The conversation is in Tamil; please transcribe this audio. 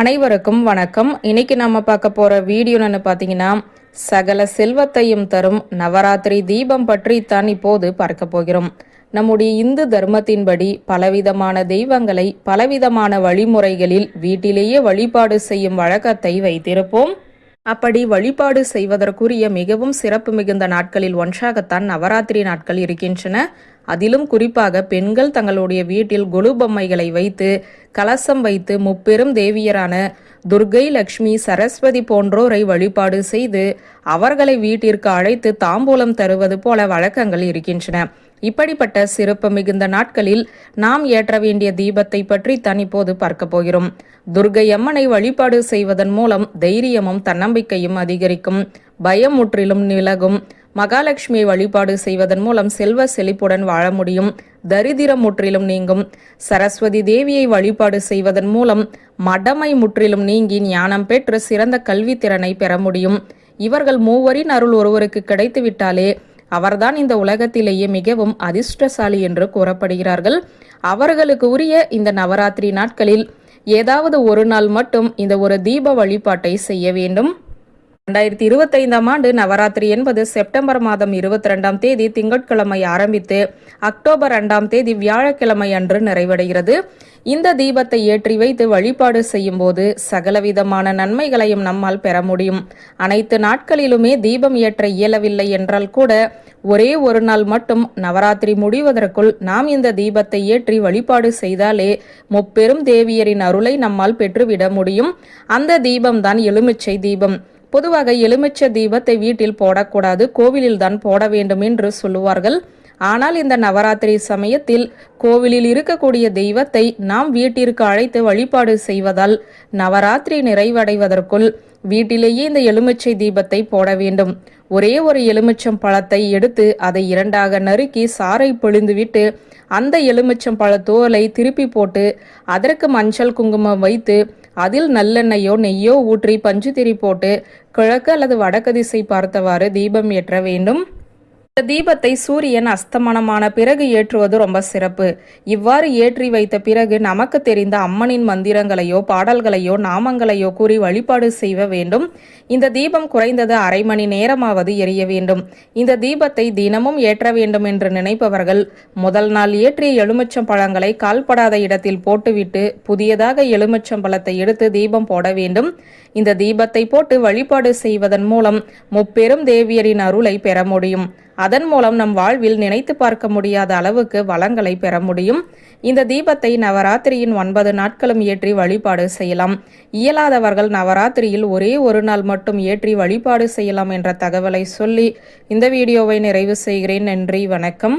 அனைவருக்கும் வணக்கம். இன்னைக்கு நம்ம பார்க்க போற வீடியோன்னு பார்த்தீங்கன்னா சகல செல்வத்தையும் தரும் நவராத்திரி தீபம் பற்றி தான் இப்போது பார்க்க போகிறோம். நம்முடைய இந்து தர்மத்தின்படி பலவிதமான தெய்வங்களை பலவிதமான வழிமுறைகளில் வீட்டிலேயே வழிபாடு செய்யும் வழக்கத்தை வைத்திருப்போம். அப்படி வழிபாடு செய்வதற்குரிய மிகவும் சிறப்பு மிகுந்த நாட்களில் ஒன்றாகத்தான் நவராத்திரி நாட்கள் இருக்கின்றன. அதிலும் குறிப்பாக பெண்கள் தங்களுடைய வீட்டில் கொலு பொம்மைகளை வைத்து கலசம் வைத்து முப்பெரும் தேவியரான துர்கை லக்ஷ்மி சரஸ்வதி போன்றோரை வழிபாடு செய்து அவர்களை வீட்டிற்கு அழைத்து தாம்பூலம் தருவது போல வழக்கங்கள் இருக்கின்றன. இப்படிப்பட்ட சிறப்பு மிகுந்த நாட்களில் நாம் ஏற்ற வேண்டிய தீபத்தை பற்றி தனிப்போது பார்க்க போகிறோம். துர்கை அம்மனை வழிபாடு செய்வதன் மூலம் தைரியமும் தன்னம்பிக்கையும் அதிகரிக்கும். பயம் முற்றிலும் நிலகும். மகாலட்சுமியை வழிபாடு செய்வதன் மூலம் செல்வ செழிப்புடன் வாழ முடியும். தரிதிரம் முற்றிலும் நீங்கும். சரஸ்வதி தேவியை வழிபாடு செய்வதன் மூலம் மடமை முற்றிலும் நீங்கி ஞானம் பெற்று சிறந்த கல்வி திறனை பெற முடியும். இவர்கள் மூவரின் அருள் ஒருவருக்கு கிடைத்துவிட்டாலே அவர்தான் இந்த உலகத்திலேயே மிகவும் அதிர்ஷ்டசாலி என்று கூறப்படுகிறார்கள். அவர்களுக்கு உரிய இந்த நவராத்திரி நாட்களில் ஏதாவது ஒரு நாள் மட்டும் இந்த ஒரு தீப வழிபாட்டை செய்ய வேண்டும். ரெண்டாயிரத்தி இருபத்தைந்தாம் ஆண்டு நவராத்திரி என்பது செப்டம்பர் மாதம் இருபத்தி ரெண்டாம் தேதி திங்கட்கிழமை ஆரம்பித்து அக்டோபர் ரெண்டாம் தேதி வியாழக்கிழமை அன்று நிறைவடைகிறது. இந்த தீபத்தை ஏற்றி வைத்து வழிபாடு செய்யும் போது சகலவிதமான நன்மைகளையும் நம்மால் பெற முடியும். அனைத்து நாட்களிலுமே தீபம் ஏற்ற இயலவில்லை என்றால் கூட ஒரே ஒரு நாள் மட்டும் நவராத்திரி முடிவதற்குள் நாம் இந்த தீபத்தை ஏற்றி வழிபாடு செய்தாலே முப்பெரும் தேவியரின் அருளை நம்மால் பெற்றுவிட முடியும். அந்த தீபம்தான் எலுமிச்சை தீபம். பொதுவாக எலுமிச்சை தீபத்தை வீட்டில் போடக்கூடாது கோவிலில் தான் போட வேண்டும் என்று சொல்லுவார்கள். ஆனால் இந்த நவராத்திரி சமயத்தில் கோவிலில் இருக்கக்கூடிய தெய்வத்தை நாம் வீட்டிற்கு அழைத்து வழிபாடு செய்வதால் நவராத்திரி நிறைவடைவதற்குள் வீட்டிலேயே இந்த எலுமிச்சை தீபத்தை போட வேண்டும். ஒரே ஒரு எலுமிச்சம் பழத்தை எடுத்து அதை இரண்டாக நறுக்கி சாறை பொழிந்துவிட்டு அந்த எலுமிச்சம் பழ தோலை திருப்பி போட்டு அதற்கு மஞ்சள் குங்குமம் வைத்து அதில் நல்லெண்ணெயோ நெய்யோ ஊற்றி பஞ்சு போட்டு கிழக்கு அல்லது வடக்கு திசை பார்த்தவாறு தீபம் ஏற்ற வேண்டும். இந்த தீபத்தை சூரியன் அஸ்தமனமான பிறகு ஏற்றுவது ரொம்ப சிறப்பு. இவ்வாறு ஏற்றி வைத்த பிறகு நமக்கு தெரிந்த அம்மனின் மந்திரங்களையோ பாடல்களையோ நாமங்களையோ கூறி வழிபாடு செய்ய வேண்டும். இந்த தீபம் குறைந்தது அரை மணி நேரமாவது எரிய வேண்டும். இந்த தீபத்தை தினமும் ஏற்ற வேண்டும் என்று நினைப்பவர்கள் முதல் நாள் ஏற்றிய எலுமிச்சம் பழங்களை கால்படாத இடத்தில் போட்டுவிட்டு புதியதாக எலுமிச்சம் பழத்தை எடுத்து தீபம் போட வேண்டும். இந்த தீபத்தை போட்டு வழிபாடு செய்வதன் மூலம் முப்பெரும் தேவியரின் அருளை பெற முடியும். அதன் மூலம் நம் வாழ்வில் நினைத்து பார்க்க முடியாத அளவுக்கு வளங்களை பெற முடியும். இந்த தீபத்தை நவராத்திரியின் ஒன்பது நாட்களும் ஏற்றி வழிபாடு செய்யலாம். இயலாதவர்கள் நவராத்திரியில் ஒரே ஒரு நாள் மட்டும் ஏற்றி வழிபாடு செய்யலாம் என்ற தகவலை சொல்லி இந்த வீடியோவை நிறைவு செய்கிறேன். நன்றி வணக்கம்.